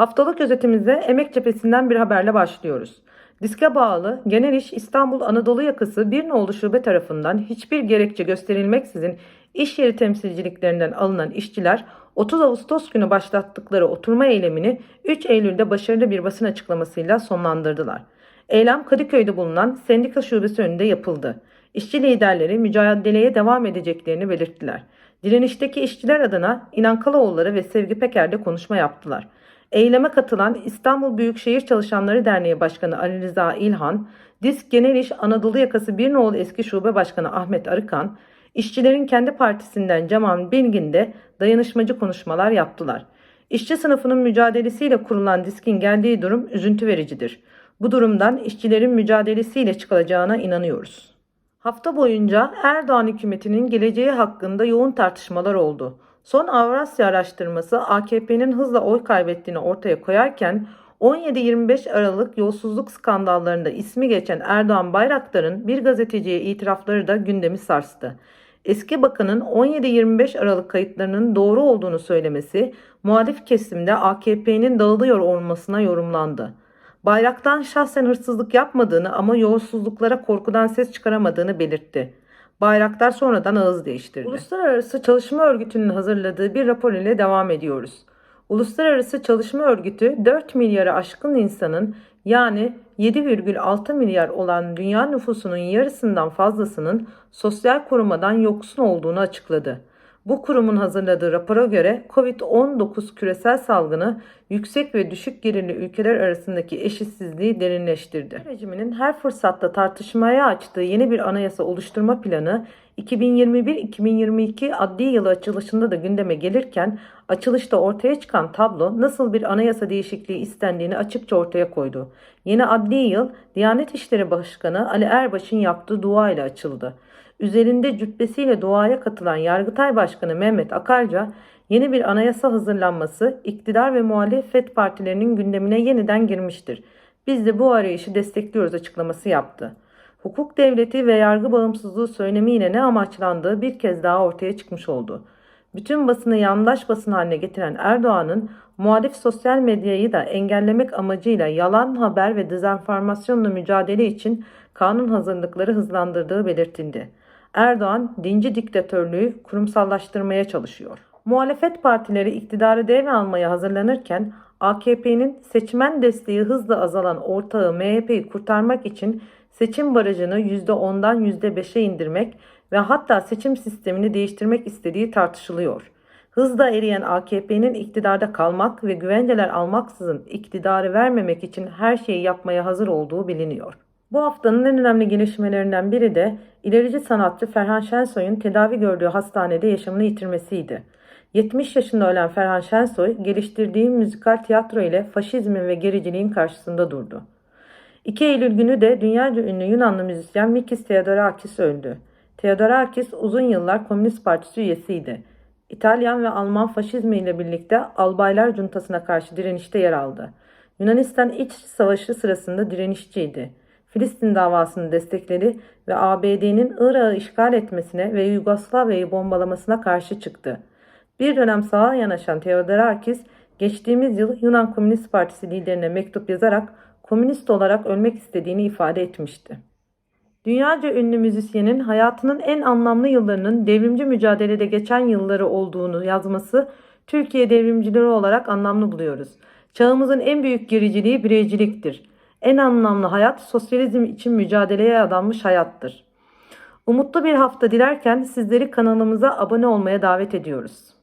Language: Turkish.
Haftalık özetimize Emek Cephesi'nden bir haberle başlıyoruz. Diske bağlı Genel İş İstanbul Anadolu Yakası bir nolu şube tarafından hiçbir gerekçe gösterilmeksizin iş yeri temsilciliklerinden alınan işçiler 30 Ağustos günü başlattıkları oturma eylemini 3 Eylül'de başarılı bir basın açıklamasıyla sonlandırdılar. Eylem Kadıköy'de bulunan sendika şubesi önünde yapıldı. İşçi liderleri mücadeleye devam edeceklerini belirttiler. Direnişteki işçiler adına İnan Kalaoğulları ve Sevgi Peker de konuşma yaptılar. Eyleme katılan İstanbul Büyükşehir Çalışanları Derneği Başkanı Ali Rıza İlhan, Disk Genel İş Anadolu Yakası Bir Nolu Eski Şube Başkanı Ahmet Arıkan, işçilerin kendi partisinden Cemal Bilgin de dayanışmacı konuşmalar yaptılar. İşçi sınıfının mücadelesiyle kurulan diskin geldiği durum üzüntü vericidir. Bu durumdan işçilerin mücadelesiyle çıkılacağına inanıyoruz. Hafta boyunca Erdoğan hükümetinin geleceği hakkında yoğun tartışmalar oldu. Son Avrasya araştırması AKP'nin hızla oy kaybettiğini ortaya koyarken 17-25 Aralık yolsuzluk skandallarında ismi geçen Erdoğan Bayraktar'ın bir gazeteciye itirafları da gündemi sarstı. Eski bakanın 17-25 Aralık kayıtlarının doğru olduğunu söylemesi muhalif kesimde AKP'nin dağılıyor olmasına yorumlandı. Bayraktan şahsen hırsızlık yapmadığını ama yolsuzluklara korkudan ses çıkaramadığını belirtti. Bayraktar sonradan ağız değiştirdi. Uluslararası Çalışma Örgütü'nün hazırladığı bir rapor ile devam ediyoruz. Uluslararası Çalışma Örgütü 4 milyarı aşkın insanın yani 7,6 milyar olan dünya nüfusunun yarısından fazlasının sosyal korumadan yoksun olduğunu açıkladı. Bu kurumun hazırladığı rapora göre COVID-19 küresel salgını yüksek ve düşük gelirli ülkeler arasındaki eşitsizliği derinleştirdi. Rejiminin her fırsatta tartışmaya açtığı yeni bir anayasa oluşturma planı 2021-2022 adli yılı açılışında da gündeme gelirken açılışta ortaya çıkan tablo nasıl bir anayasa değişikliği istendiğini açıkça ortaya koydu. Yeni adli yıl Diyanet İşleri Başkanı Ali Erbaş'ın yaptığı dua ile açıldı. Üzerinde cübbesiyle duaya katılan Yargıtay Başkanı Mehmet Akarca, yeni bir anayasa hazırlanması iktidar ve muhalefet partilerinin gündemine yeniden girmiştir. Biz de bu arayışı destekliyoruz açıklaması yaptı. Hukuk devleti ve yargı bağımsızlığı söylemiyle ne amaçlandığı bir kez daha ortaya çıkmış oldu. Bütün basını yandaş basın haline getiren Erdoğan'ın muhalif sosyal medyayı da engellemek amacıyla yalan haber ve dezenformasyonla mücadele için kanun hazırlıkları hızlandırdığı belirtildi. Erdoğan dinci diktatörlüğü kurumsallaştırmaya çalışıyor. Muhalefet partileri iktidarı devralmaya hazırlanırken AKP'nin seçmen desteği hızla azalan ortağı MHP'yi kurtarmak için seçim barajını %10'dan %5'e indirmek ve hatta seçim sistemini değiştirmek istediği tartışılıyor. Hızla eriyen AKP'nin iktidarda kalmak ve güvenceler almaksızın iktidarı vermemek için her şeyi yapmaya hazır olduğu biliniyor. Bu haftanın en önemli gelişmelerinden biri de ilerici sanatçı Ferhan Şensoy'un tedavi gördüğü hastanede yaşamını yitirmesiydi. 70 yaşında ölen Ferhan Şensoy geliştirdiği müzikal tiyatro ile faşizmin ve gericiliğin karşısında durdu. 2 Eylül günü de dünyaca ünlü Yunanlı müzisyen Mikis Theodorakis öldü. Theodorakis uzun yıllar Komünist Partisi üyesiydi. İtalyan ve Alman faşizmi ile birlikte Albaylar Cuntası'na karşı direnişte yer aldı. Yunanistan İç Savaşı sırasında direnişçiydi. Filistin davasını destekledi ve ABD'nin Irak'ı işgal etmesine ve Yugoslavya'yı bombalamasına karşı çıktı. Bir dönem sağa yanaşan Theodorakis, geçtiğimiz yıl Yunan Komünist Partisi liderine mektup yazarak komünist olarak ölmek istediğini ifade etmişti. Dünyaca ünlü müzisyenin hayatının en anlamlı yıllarının devrimci mücadelede geçen yılları olduğunu yazması Türkiye devrimcileri olarak anlamlı buluyoruz. Çağımızın en büyük gericiliği bireyciliktir. En anlamlı hayat sosyalizm için mücadeleye adanmış hayattır. Umutlu bir hafta dilerken sizleri kanalımıza abone olmaya davet ediyoruz.